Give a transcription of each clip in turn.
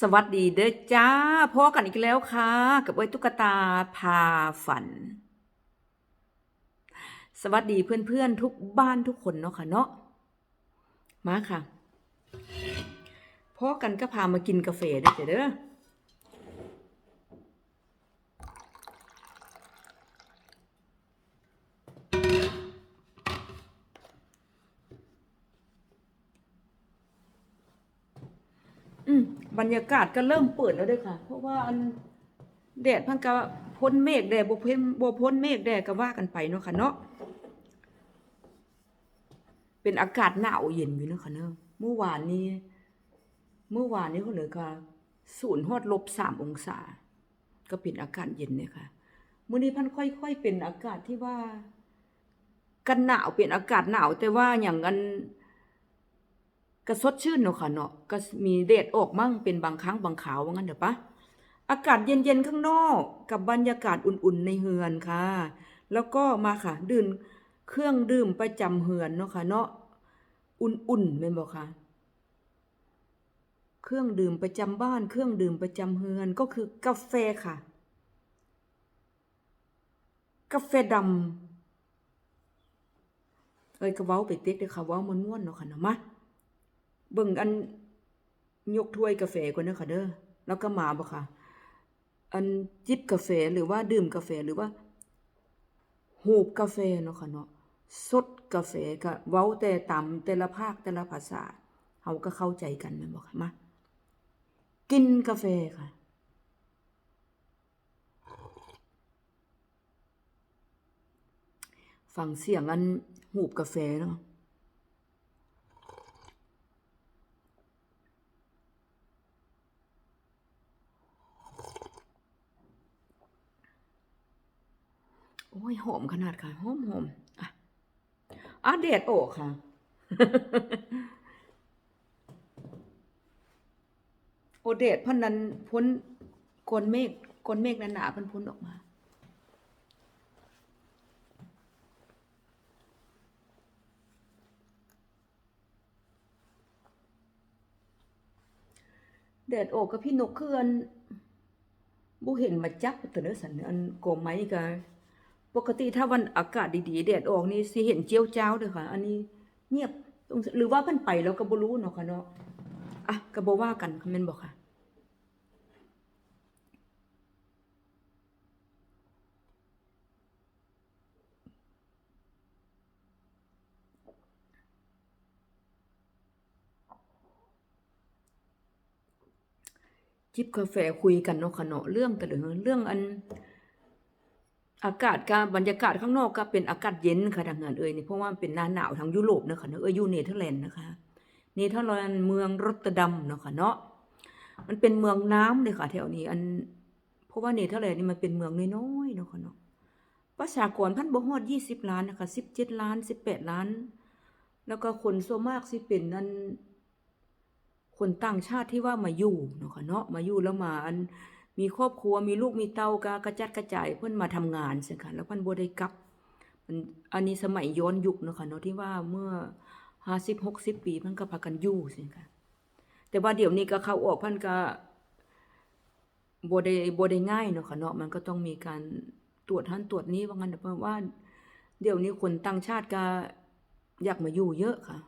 สวัสดีเด้อจ้าพอกันอีกแล้วค่ะ กับไอ้ตุ๊กตาพาฝัน สวัสดีเพื่อนๆทุกบ้านทุกคนเนาะค่ะเนาะมาค่ะพอกันก็พามากินกาแฟเด้อจ้ะเด้อ บรรยากาศก็เริ่มเปิดแล้วด้อค่ะ เพราะว่าอันแดดพันก็พ้นเมฆแดดบ่เพ้นบ่พ้นเมฆแดดก็ว่ากันไปเนาะค่ะเนาะเป็นอากาศหนาวเย็นอยู่เนาะค่ะเนาะเมื่อวานนี้ เมื่อวานนี้เขาเลยค่ะศูนย์ฮอดลบสามองศา ก็เป็นอากาศเย็นเนี่ยค่ะมื้อนี้พันค่อย ๆ เป็นอากาศที่ว่า กันหนาวเป็นอากาศหนาวแต่ว่าอย่างนั้น ก็สดชื่นเนาะค่ะเนาะก็มีแดดออกมั่งเป็นบางครั้งบางคราวว่างั้นเด้อปะอากาศเย็นๆข้างนอกกับบรรยากาศอุ่นๆในเฮือนค่ะ แล้วก็มาค่ะ ดื่มเครื่องดื่มประจำเฮือนเนาะค่ะเนาะอุ่นๆแม่นบ่ค่ะ เครื่องดื่มประจำบ้าน เครื่องดื่มประจำเฮือนก็คือกาแฟค่ะ กาแฟดำเอ้ยก็เว้าไปเต็กเด้อค่ะเว้าม่วนๆเนาะค่ะเนาะมา เบิ่งอันยกถ้วยกาแฟก่อนเด้อค่ะเด้อแล้วก็มาบ่ค่ะ อันจิบกาแฟหรือว่าดื่มกาแฟหรือว่าหูบกาแฟเนาะค่ะเนาะสดกาแฟก็เว้าแต่ตามแต่ละภาคแต่ละภาษาเฮาก็เข้าใจกันแม่นบ่ค่ะมากินกาแฟค่ะฟังเสียงอันหูบกาแฟเนาะโอ้ยหอมขนาดค่ะหอมหอมอะอะแดดออกค่ะ โอเดดพันนั้นพ้นกนเมฆกนเมฆหนาๆเพันพ้นออกมาแดดออกกับพี่นกคืออันบ่เห็นมาจับตัวเด้อสันอันโกไม้ก็ ปกติถ้าวันอากาศดีๆแดดออกนี่สิเห็นเจียวจ้าวเด้อค่ะ อันนี้เงียบตรงหรือว่าเพิ่นไปแล้วก็บ่รู้เนาะค่ะเนาะอะก็บ่ว่ากันแม่นบ่ค่ะจิบกาแฟคุยกันเนาะค่ะเนาะเรื่องแต่ละเรื่องอัน อากาศก็บรรยากาศข้างนอกก็เป็นอากาศเย็นค่ะทางงานเอ่ยนี่เพราะว่าเป็นหน้าหนาวทางยุโรปเนาะค่ะเนาะเอ้ยอยู่เนเธอร์แลนด์นะคะเนเธอร์แลนด์เมืองรอตเตอร์ดัมเนาะค่ะเนาะมันเป็นเมืองน้ำเลยค่ะแถวนี้ อัน เพราะว่าเนเธอร์แลนด์นี่มันเป็นเมืองน้อยๆเนาะค่ะเนาะประชากรพันบ่ฮอด20ล้านนะคะ17ล้าน18ล้าน แล้วก็คนส่วนมากสิเป็นอันคนต่างชาติที่ว่ามาอยู่เนาะค่ะเนาะมาอยู่แล้วมาอัน มีครอบครัวมีลูกมีเต้ากากระจัดกระจายเพิ่นมาทำงานใช่ค่ะแล้วเพิ่นบ่ได้กลับมันอันนี้สมัยย้อนยุคเนาะค่ะเนาะที่ว่าเมื่อ50 60ปีเพิ่นก็พากันยู่ใช่ค่ะแต่ว่าเดี๋ยวนี้ก็เข้าออกเพิ่นก็บ่ได้บ่ได้ง่ายเนาะค่ะเนาะมันก็ต้องมีการตรวจหันตรวจนี้ว่างั้นเพราะว่า เดี๋ยวนี้คนต่างชาติก็อยากมาอยู่เยอะค่ะ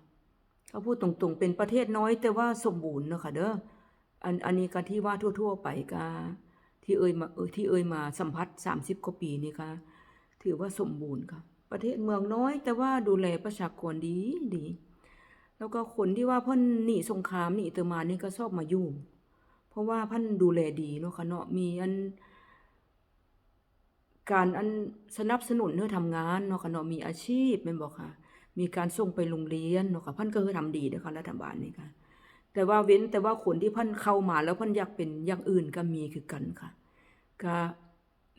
เขาพูดตรงๆเป็นประเทศน้อยแต่ว่าสมบูรณ์เนาะค่ะเด้อ อันอันนี้ก็ที่ว่าทั่ว ๆ ไปก็ที่เอ่ยมาเออที่เอ่ยมาสัมผัส30กว่าปีนี่ค่ะถือว่าสมบูรณ์ค่ะ ประเทศเมืองน้อย แต่ว่าดูแลประชากรดีดี แล้วก็คนที่ว่าพ่นหนีสงครามหนีเตอมานี่ก็ชอบมาอยู่ เพราะว่าพิ่นดูแลดีเนาะค่ะเนาะมีอัน การอันสนับสนุนเพื่อทำงานเนาะค่ะเนาะมีอาชีพแม่นบ่ค่ะ มีการส่งไปโรงเรียนเนาะค่ะพิ่นก็คือทำดีเด้อค่ะรัฐบาลนี่ค่ะ แต่ว่าเว้นแต่ว่าคนที่พิ่นเข้ามาแล้วพิ่นอยากเป็นอย่างอื่นก็มีคือกันค่ะ ก็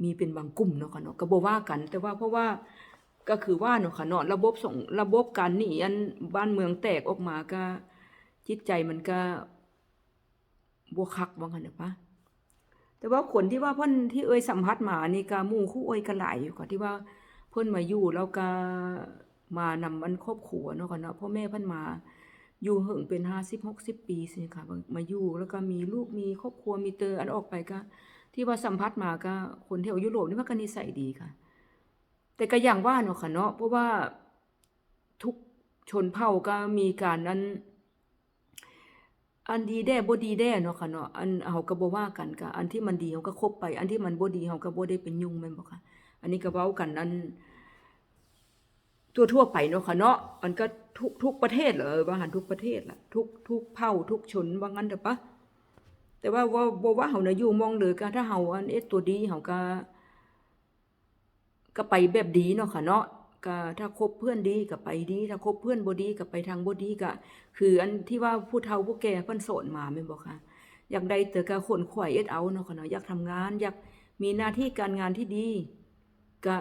มีเป็นบางกลุ่มเนาะค่ะเนาะก็บ่ว่ากัน แต่ว่าเพราะว่าก็คือว่าเนาะค่ะเนาะระบบส่งระบบการหนีอันบ้านเมืองแตกออกมาก็จิตใจมันก็บ่คักว่างันเด้อปะแต่ว่าคนที่ว่าเพิ่นที่เอ่ยสัมผัสมานี่ก็มู่คู่เอ่ยก็หลอยู่ค่ะที่ว่าเพิ่นมาอยู่แล้วก็มานำมันครอบครัวเนาะค่ะเนาะพ่อแม่เพิ่นมา อยู่เหิงเป็น50 60ปีสิค่ะมาอยู่แล้วก็มีลูกมีครอบครัวมีเตออันออกไปก็ ที่ว่าสัมผัสมาก็คนแถวยุโรปนี่มันก็นิสัยดีค่ะ แต่ก็อย่างว่าเนาะค่ะเนาะเพราะว่าทุกชนเผ่าก็มีการนั้นอันดีแด้บ่ดีแด้เนาะค่ะเนาะอันเฮาก็บ่ว่ากันก็อันที่มันดีเฮาก็คบไป อันที่มันบ่ดีเฮาก็บ่ได้เป็นยุ่งแม่นบ่ค่ะ อันนี้ก็เว้ากันนั้น ทั่วๆไปเนาะค่ะเนาะมันก็ทุกทุกประเทศเหรอว่าหันทุกประเทศล่ะทุกทุกเผ่าทุกชนว่างั้นเถอะปะแต่ว่าว่าบ่ว่าเฮาน่ะอยู่มองเลยก็ถ้าเฮาอันเอ็ดตัวดีเฮาก็ก็ไปแบบดีเนาะค่ะเนาะก็ถ้าคบเพื่อนดีก็ไปดี ถ้าคบเพื่อนบ่ดีก็ไปทางบ่ดีก็คืออันที่ว่าผู้เฒ่าผู้แก่เพิ่นสอนมาแม่นบ่ค่ะอยากได้แต่ก็ขนขวายเอ็ดเอาเนาะค่ะเนาะอยากทำงาน อยากมีหน้าที่การงานที่ดีก็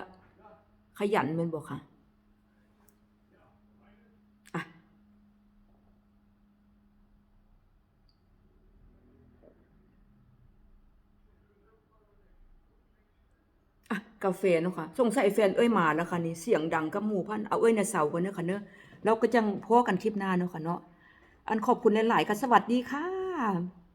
ขยันแม่นบ่ค่ะอะ กาแฟเนาะค่ะสงสัยแฟนเอ้ยมาแล้วค่ะนี่เสียงดังกับหมู่พันเอาเอ้ยในเสากันเนาะค่ะเนาะเราก็จังพอกันคลิปหน้าเนาะค่ะเนาะอันขอบคุณหลายๆค่ะสวัสดีค่ะ